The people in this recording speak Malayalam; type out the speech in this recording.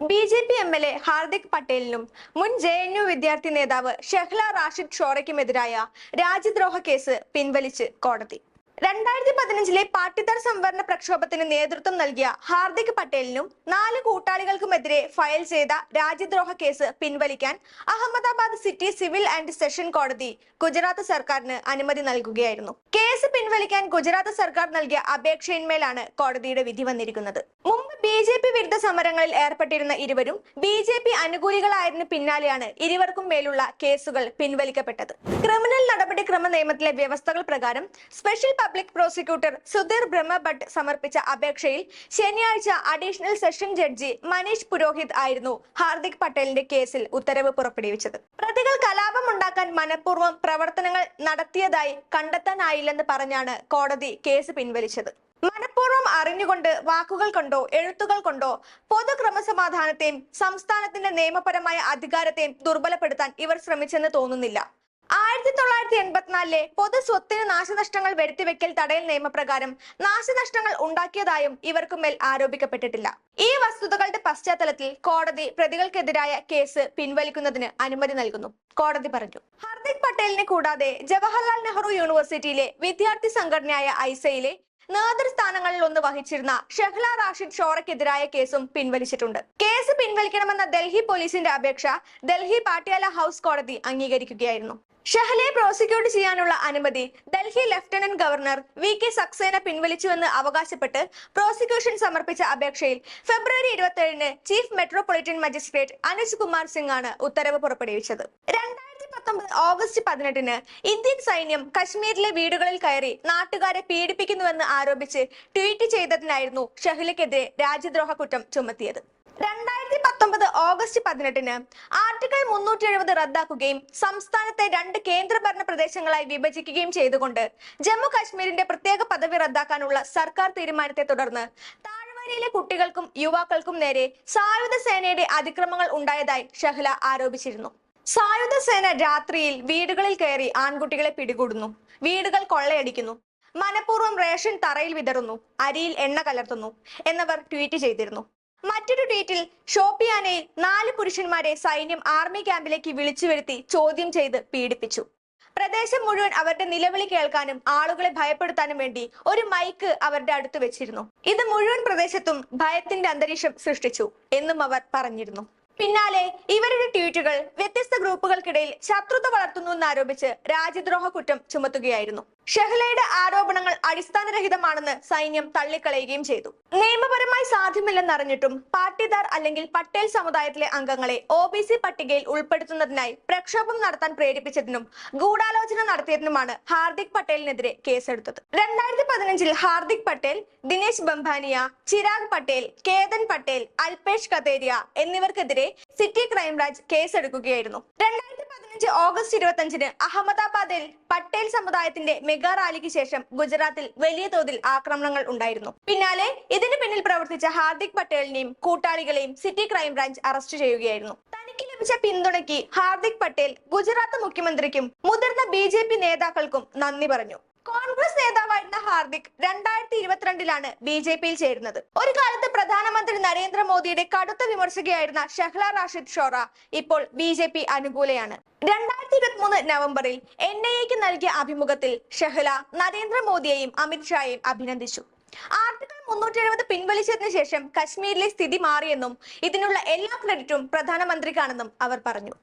B J P M L A Hardik പട്ടേലിനും മുൻ ജെ എൻ യു വിദ്യാർത്ഥി നേതാവ് ഷെഹ്ല റാഷിദ് ഷോറയ്ക്കുമെതിരായ രാജ്യദ്രോഹ കേസ് പിൻവലിച്ച് കോടതി. രണ്ടായിരത്തി പതിനഞ്ചിലെ പാട്ടിദാർ സംവരണ പ്രക്ഷോഭത്തിന് നേതൃത്വം നൽകിയ ഹാർദിക് പട്ടേലിനും നാല് കൂട്ടാളികൾക്കുമെതിരെ ഫയൽ ചെയ്ത രാജ്യദ്രോഹ കേസ് പിൻവലിക്കാൻ Ahmedabad city civil and session കോടതി ഗുജറാത്ത് സർക്കാരിന് അനുമതി നൽകുകയായിരുന്നു. കേസ് പിൻവലിക്കാൻ ഗുജറാത്ത് സർക്കാർ നൽകിയ അപേക്ഷയിന്മേലാണ് കോടതിയുടെ വിധി വന്നിരിക്കുന്നത്. മുമ്പ് ബി ജെ പി വിരുദ്ധ സമരങ്ങളിൽ ഏർപ്പെട്ടിരുന്ന ഇരുവരും ബി ജെ പി അനുകൂലികളായതിനു പിന്നാലെയാണ് ഇരുവർക്കും മേലുള്ള കേസുകൾ പിൻവലിക്കപ്പെട്ടത്. ക്രിമിനൽ നടപടിക്രമ നിയമത്തിലെ വ്യവസ്ഥകൾ പ്രകാരം special public prosecutor Sudhir Brahmbhatt സമർപ്പിച്ച അപേക്ഷയിൽ ശനിയാഴ്ച additional session judge Manish Purohit ആയിരുന്നു ഹാർദിക് പട്ടേലിന്റെ കേസിൽ ഉത്തരവ് പുറപ്പെടുവിച്ചത്. പ്രതികൾ കലാപം ഉണ്ടാക്കാൻ മനഃപൂർവം പ്രവർത്തനങ്ങൾ നടത്തിയതായി കണ്ടെത്താനായില്ലെന്ന് പറഞ്ഞാണ് കോടതി കേസ് പിൻവലിച്ചത്. മനഃപൂർവം അറിഞ്ഞുകൊണ്ട് വാക്കുകൾ കൊണ്ടോ എഴുത്തുകൾ കൊണ്ടോ പൊതു ക്രമസമാധാനത്തെയും സംസ്ഥാനത്തിന്റെ നിയമപരമായ അധികാരത്തെയും ദുർബലപ്പെടുത്താൻ ഇവർ ശ്രമിച്ചെന്ന് തോന്നുന്നില്ല. ആയിരത്തി തൊള്ളായിരത്തി എൺപത്തിനാലിലെ പൊതു സ്വത്തിന് നാശനഷ്ടങ്ങൾ വരുത്തിവെക്കൽ തടയൽ നിയമപ്രകാരം നാശനഷ്ടങ്ങൾ ഉണ്ടാക്കിയതായും ഇവർക്കുമേൽ ആരോപിക്കപ്പെട്ടിട്ടില്ല. ഈ വസ്തുതകളുടെ പശ്ചാത്തലത്തിൽ കോടതി പ്രതികൾക്കെതിരായ കേസ് പിൻവലിക്കുന്നതിന് അനുമതി നൽകുന്നു. കോടതി പറഞ്ഞു. ഹർദിക് പട്ടേലിനെ കൂടാതെ ജവഹർലാൽ നെഹ്റു യൂണിവേഴ്സിറ്റിയിലെ വിദ്യാർത്ഥി സംഘടനയായ ഐസയിലെ നേതൃസ്ഥാനങ്ങളിൽ ഒന്ന് വഹിച്ചിരുന്ന ഷെഹ്ല റാഷിദ് ഷോറയ്ക്കെതിരായ കേസും പിൻവലിച്ചിട്ടുണ്ട്. കേസ് പിൻവലിക്കണമെന്ന ഡൽഹി പോലീസിന്റെ അപേക്ഷ ഡൽഹി പാട്യാല ഹൗസ് കോടതി അംഗീകരിക്കുകയായിരുന്നു. ഷെഹലയെ പ്രോസിക്യൂട്ട് ചെയ്യാനുള്ള അനുമതി Delhi lieutenant governor V K Saxena പിൻവലിച്ചുവെന്ന് അവകാശപ്പെട്ട് പ്രോസിക്യൂഷൻ സമർപ്പിച്ച അപേക്ഷയിൽ ഫെബ്രുവരി ഇരുപത്തിയേഴിന് chief metropolitan magistrate Anuj Kumar Singh ആണ് ഉത്തരവ് പുറപ്പെടുവിച്ചത്. രണ്ടായിരത്തി പത്തൊമ്പത് ഓഗസ്റ്റ് പതിനെട്ടിന് ഇന്ത്യൻ സൈന്യം കശ്മീരിലെ വീടുകളിൽ കയറി നാട്ടുകാരെ പീഡിപ്പിക്കുന്നുവെന്ന് ആരോപിച്ച് ട്വീറ്റ് ചെയ്തതിനായിരുന്നു ഷഹ്ലയ്ക്കെതിരെ രാജ്യദ്രോഹ കുറ്റം ചുമത്തിയത്. രണ്ടായിരത്തി പത്തൊമ്പത് ഓഗസ്റ്റ് പതിനെട്ടിന് ആർട്ടിക്കിൾ മുന്നൂറ്റി എഴുപത് റദ്ദാക്കുകയും സംസ്ഥാനത്തെ രണ്ട് കേന്ദ്രഭരണ പ്രദേശങ്ങളായി വിഭജിക്കുകയും ചെയ്തുകൊണ്ട് ജമ്മു കാശ്മീരിന്റെ പ്രത്യേക പദവി റദ്ദാക്കാനുള്ള സർക്കാർ തീരുമാനത്തെ തുടർന്ന് താഴ്വരയിലെ കുട്ടികൾക്കും യുവാക്കൾക്കും നേരെ സായുധ സേനയുടെ അതിക്രമങ്ങൾ ഉണ്ടായതായി ഷഹ്ല ആരോപിച്ചിരുന്നു. സായുധ സേന രാത്രിയിൽ വീടുകളിൽ കയറി ആൺകുട്ടികളെ പിടികൂടുന്നു. വീടുകൾ കൊള്ളയടിക്കുന്നു. മനഃപൂർവം റേഷൻ തറയിൽ വിതറുന്നു. അരിയിൽ എണ്ണ കലർത്തുന്നു എന്നവർ ട്വീറ്റ് ചെയ്തിരുന്നു. മറ്റൊരു ട്വീറ്റിൽ ഷോപ്പിയാനയിൽ നാല് പുരുഷന്മാരെ സൈന്യം ആർമി ക്യാമ്പിലേക്ക് വിളിച്ചു വരുത്തി ചോദ്യം ചെയ്ത് പീഡിപ്പിച്ചു. പ്രദേശം മുഴുവൻ അവരുടെ നിലവിളി കേൾക്കാനും ആളുകളെ ഭയപ്പെടുത്താനും വേണ്ടി ഒരു മൈക്ക് അവരുടെ അടുത്ത് വെച്ചിരുന്നു. ഇത് മുഴുവൻ പ്രദേശത്തും ഭയത്തിന്റെ അന്തരീക്ഷം സൃഷ്ടിച്ചു എന്നും അവർ പറഞ്ഞിരുന്നു. പിന്നാലെ ഇവരുടെ ട്വീറ്റുകൾ വ്യത്യസ്ത ഗ്രൂപ്പുകൾക്കിടയിൽ ശത്രുത വളർത്തുന്നു എന്നാരോപിച്ച് രാജ്യദ്രോഹ കുറ്റം ചുമത്തുകയായിരുന്നു. ഷെഹ്ലയുടെ ആരോപണങ്ങൾ അടിസ്ഥാനരഹിതമാണെന്ന് സൈന്യം തള്ളിക്കളയുകയും ചെയ്തു. നിയമപരമായി സാധ്യമല്ലെന്നറിഞ്ഞിട്ടും പാട്ടിദാർ അല്ലെങ്കിൽ പട്ടേൽ സമുദായത്തിലെ അംഗങ്ങളെ ഒ ബി സി പട്ടികയിൽ ഉൾപ്പെടുത്തുന്നതിനായി പ്രക്ഷോഭം നടത്താൻ പ്രേരിപ്പിച്ചതിനും ഗൂഢാലോചന നടത്തിയതിനുമാണ് ഹാർദിക് പട്ടേലിനെതിരെ കേസെടുത്തത്. രണ്ടായിരത്തി പതിനഞ്ചിൽ ഹാർദിക് പട്ടേൽ ദിനേശ് ബംഭാനിയ ചിരാഗ് പട്ടേൽ കേതൻ പട്ടേൽ അൽപേഷ് കതേരിയ എന്നിവർക്കെതിരെ സിറ്റി ക്രൈംബ്രാഞ്ച് കേസെടുക്കുകയായിരുന്നു. രണ്ടായിരത്തി പതിനഞ്ച് ഓഗസ്റ്റ് ഇരുപത്തിയഞ്ചിന് അഹമ്മദാബാദിൽ പട്ടേൽ സമുദായത്തിന്റെ മെഗാ റാലിക്ക് ശേഷം ഗുജറാത്തിൽ വലിയ തോതിൽ ആക്രമണങ്ങൾ ഉണ്ടായിരുന്നു. പിന്നാലെ ഇതിന് പിന്നിൽ പ്രവർത്തിച്ച ഹാർദിക് പട്ടേലിനെയും കൂട്ടാളികളെയും സിറ്റി ക്രൈംബ്രാഞ്ച് അറസ്റ്റ് ചെയ്യുകയായിരുന്നു. തനിക്ക് ലഭിച്ച പിന്തുണയ്ക്ക് ഹാർദിക് പട്ടേൽ ഗുജറാത്ത് മുഖ്യമന്ത്രിക്കും മുതിർന്ന ബി നേതാക്കൾക്കും നന്ദി പറഞ്ഞു. കോൺഗ്രസ് നേതാവായിരുന്ന ഹാർദിക് രണ്ടായിരത്തി ഇരുപത്തിരണ്ടിലാണ് ബി ജെ പിയിൽ ചേരുന്നത്. ഒരു കാലത്ത് പ്രധാനമന്ത്രി നരേന്ദ്രമോദിയുടെ കടുത്ത വിമർശകയായിരുന്ന ഷഹ്ല റാഷിദ് ഷോറ ഇപ്പോൾ ബി ജെ പി അനുകൂലയാണ്. രണ്ടായിരത്തി ഇരുപത്തിമൂന്ന് നവംബറിൽ എൻ ഐ എക്ക് നൽകിയ അഭിമുഖത്തിൽ ഷഹ്ല നരേന്ദ്രമോദിയെയും അമിത്ഷായെയും അഭിനന്ദിച്ചു. ആർട്ടിക്കിൾ മുന്നൂറ്റി എഴുപത് പിൻവലിച്ചതിന് ശേഷം കശ്മീരിലെ സ്ഥിതി മാറിയെന്നും ഇതിനുള്ള എല്ലാ ക്രെഡിറ്റും പ്രധാനമന്ത്രിക്കാണെന്നും അവർ പറഞ്ഞു.